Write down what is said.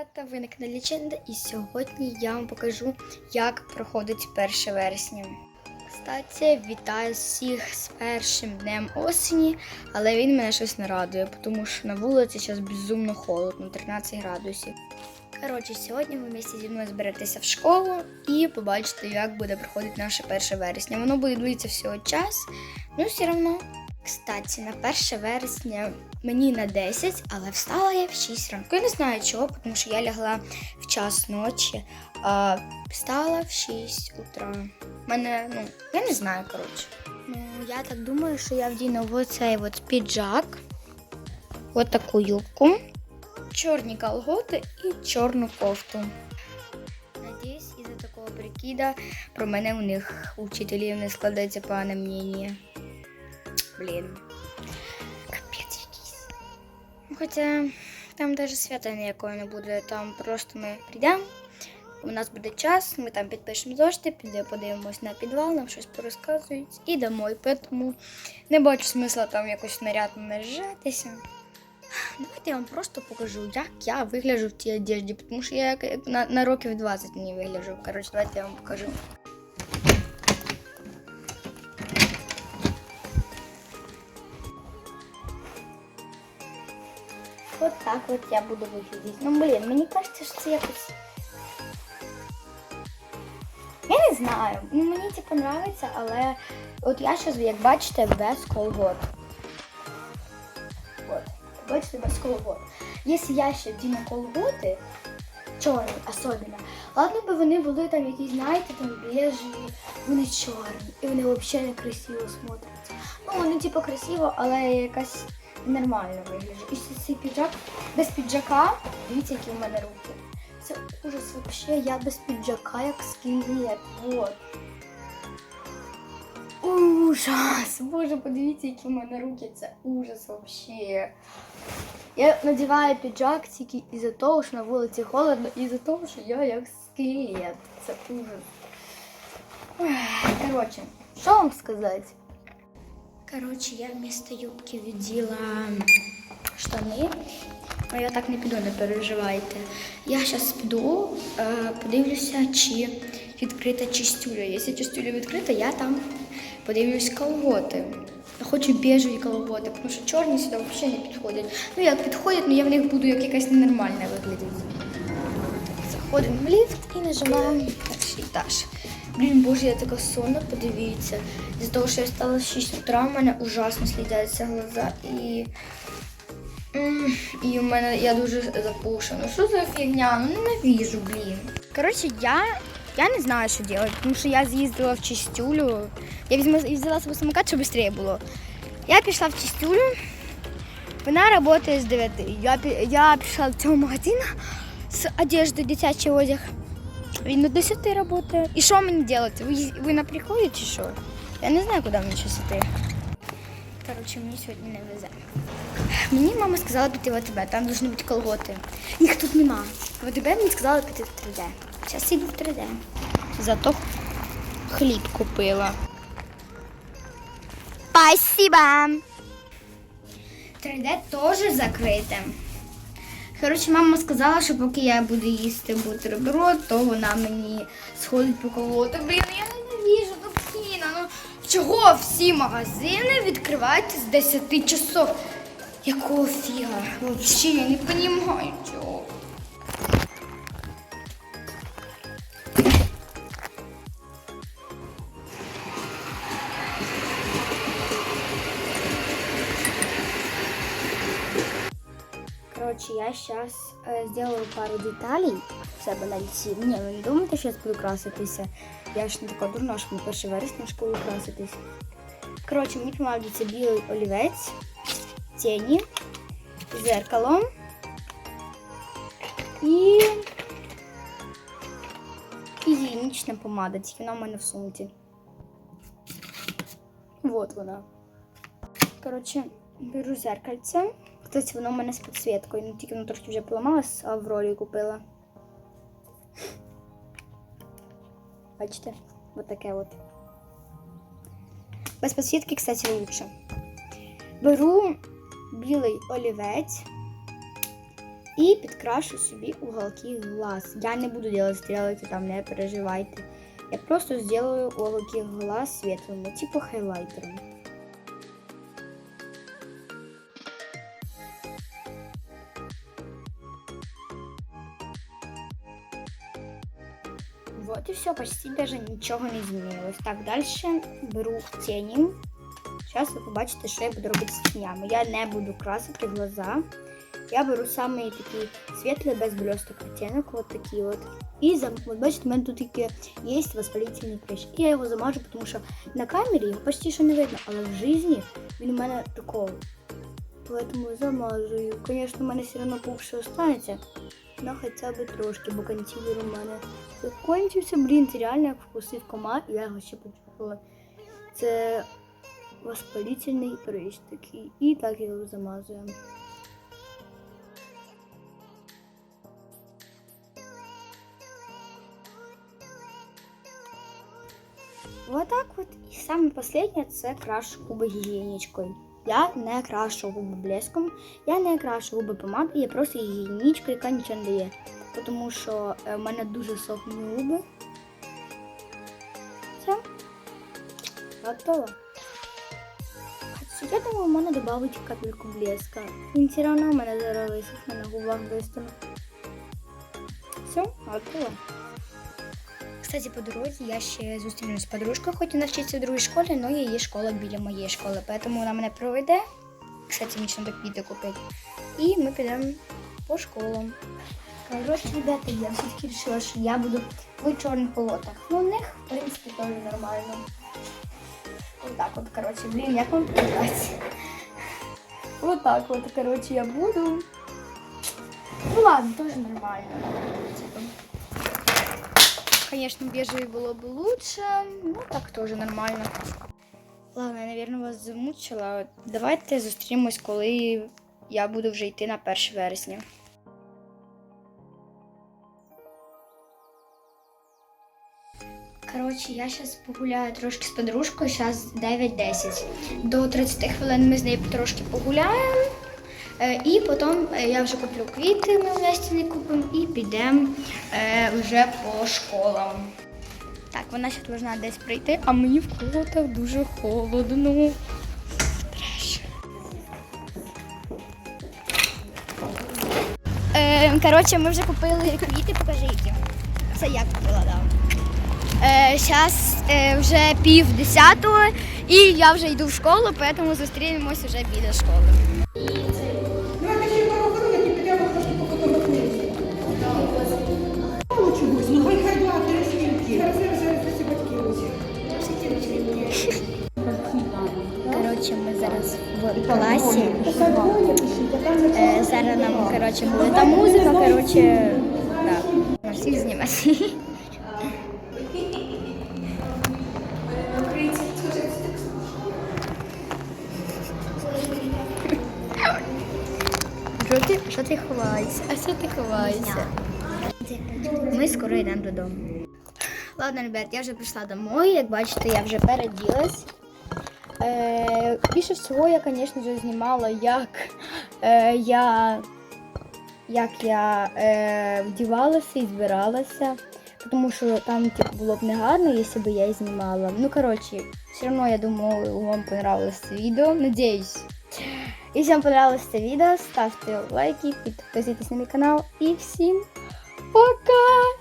малята, ви на каналі Ліченда і сьогодні я вам покажу, як проходить 1 вересня. Кстати, вітаю всіх з першим днем осені, але він мене щось не радує, тому що на вулиці зараз безумно холодно, 13 градусів. Коротше, сьогодні ви вместе зі мною зберетеся в школу і побачите, як буде проходити наше 1 вересня. Воно буде длитися всього час, ну все одно. Кстати, на 1 вересня мені на 10, але встала я в 6 ранку. Я не знаю чого, тому що я лягла в час ночі, а встала в 6 утра. Мене, ну, я не знаю, коротше. Ну, я так думаю, що я вдіну оцей от піджак, от таку юбку, чорні колготи і чорну кофту. Надіюсь, із-за такого прикида про мене у них у вчителів не складеться погане мнення. Блін. Хоча там навіть свята ніякого не буде. Там просто ми прийдемо, у нас буде час, ми там підпишемо зошити, піде подивимось на підвал, нам щось порозказують і домой. Тому не бачу смисла там якось нарядно наряжатися. Давайте я вам просто покажу, як я вигляджу в цій одежді, тому що я на, на років 20 не вигляджу. Коротше, давайте я вам покажу. Так от я буду виглядати. Ну, блін, мені кажеться, що це якось. Я не знаю. Ну, мені це подобається, але от я зараз, як бачите, без колгот. От, бачите, без колгот. Якщо я ще вдіну колготи, чорні особливо, ладно би вони були там якісь, знаєте, там біжеві, вони чорні, і вони взагалі не красиво смотряться. Ну, вони типу красиво, але якась нормально виглядає. І цей піджак без піджака, дивіться, які в мене руки. Це ужас взагалі, я без піджака як скелет. Вот. Ужас! Боже, подивіться, які в мене руки. Це ужас взагалі. Я надіваю піджак тільки із-за того, що на вулиці холодно, і із-за того, що я як скелет. Це ужас. Коротше, що вам сказати? Коротше, я вмісто юбки відділа штани. А я так не піду, не переживайте. Я зараз піду, е, подивлюся, чи відкрита чистюля. Якщо чистюля відкрита, я там подивлюсь колготи. Я хочу біжеві колготи, тому що чорні сюди взагалі не підходять. Ну як підходять, але я в них буду як якась ненормальна виглядати. Заходимо в ліфт і нажимаємо перший етаж. Блін, боже, я така сонна, подивіться. З-за того, що я встала в 6 утра, у мене ужасно слідяться глаза і. І у мене я дуже запушена. Що за фігня? Ну ненавижу, блін. Коротше, я, я не знаю, що робити, тому що я з'їздила в чистюлю. Я візьму, взяла собі самокат, щоб швидше було. Я пішла в чистюлю. Вона працює з 9. Я, я пішла в цього магазину з одеждою дитячий одяг. Він до 10 працює. І що мені робити? Ви, ви на приході чи що? Я не знаю, куди мені зараз йти. Коротше, мені сьогодні не везе. Мені мама сказала піти в АТБ, там повинні бути колготи. Їх тут нема. В АТБ мені сказали піти в 3D. Зараз іду в 3D. Зато хліб купила. Спасибо! 3D теж закрите. Коротше, мама сказала, що поки я буду їсти бутерброд, то вона мені сходить по колоту. Блін, я ненавижу Докіна. Ну чого всі магазини відкриваються з 10 часов? Якого фіга? Взагалі я не розумію чого. Короче, я сейчас э, сделаю пару деталей в себе на лиці. Ні, ви не думайте, що я буду краситися. Я ж не така дурна, що на 1 вересня школу краситись. Коротше, мені понадобиться білий олівець, тіні, зеркало і, і гігієнічна помада, тільки вона в мене в сумці. Вот вона. Коротше, беру зеркальце. Кстати, воно в мене з підсвіткою, ну тільки воно трошки вже поламалось, а в ролі купила. Бачите? Вот таке от. Без підсвітки, кстати, лучше. Беру білий олівець І підкрашу собі уголки глаз. Я не буду делать стрелки, там не переживайте. Я просто сделаю уголки глаз светлыми, типа хайлайтером. Почти даже нічого не змінилось. Так, далі беру тіні. Зараз ви побачите, що я буду робити з тінями. Я не буду красити глаза. Я беру самий такий світлий, без блісток оттінок, от такий от. І за, от бачите, у мене тут таке є воспалительний прищ. І я його замажу, тому що на камері його почти що не видно, але в житті він у мене такого. Поэтому замазую. Звісно, у мене все одно пухше останеться. Ну, хоча б трошки, бо консилер у мене закінчився. Блін, це реально як вкусив комар, я його ще почухала. Це воспалительний прищ такий. І так його замазуємо. Вот так вот. І саме останнє це крашу губи гігієнічкою. Я не крашу губи блеском, я не крашу губи помадою, я просто її гігієнічка, яка нічого не дає. Тому що е, в мене дуже сохні губи. Все. Готово. Я думаю, в мене додати капельку блеска. Він все одно в мене зараз висохне на губах быстро. Все, готово. Кстати, по дорозі я ще зустрінусь з подружкою, хоч вона вчиться в другій школі, але її школа біля моєї школи, тому вона мене проведе. Кстати, мені ще треба купити. І ми підемо по школам. Короче, ребята, я все-таки решила, що я буду в чорних полотах. Ну, у них, в принципі, теж нормально. Вот так вот, короче, блин, як вам передать? Вот так вот, я буду. Ну ладно, тоже нормально. Типа. Конечно, бежевый было бы лучше, ну так тоже нормально. Ладно, я, наверное, вас замучила. Давайте зустрінемось, коли я буду вже йти на 1 вересня. Коротше, я зараз погуляю трошки з подружкою, зараз 9-10. До 30 хвилин ми з нею трошки погуляємо. Е, І потім е, я вже куплю квіти, ми вместе не купимо, і підемо е, вже по школам. Так, вона ще повинна десь прийти, а мені в колотах дуже холодно. Треш. Е, коротше, ми вже купили квіти, покажи які. Це я купила, так. Да. Зараз е, вже пів десятого, і я вже йду в школу, тому зустрінемось вже біля школи. Класі. Е, зараз нам коротше, буде там музика, коротше, да. На всіх знімати. Що ти, що ти ховаєшся? А що ти ховаєшся? Ми скоро йдемо додому. Ладно, ребят, я вже прийшла домой. Як бачите, я вже переділась. Е, більше всього я, звісно знімала, як е, я, як я е, вдівалася і збиралася. Тому що там типу, було б негарно, якщо б я знімала. Ну, коротше, все одно, я думаю, вам понравилось це відео. Надіюсь. Якщо вам понравилось це відео, ставте лайки, підписуйтесь на мій канал. І всім пока!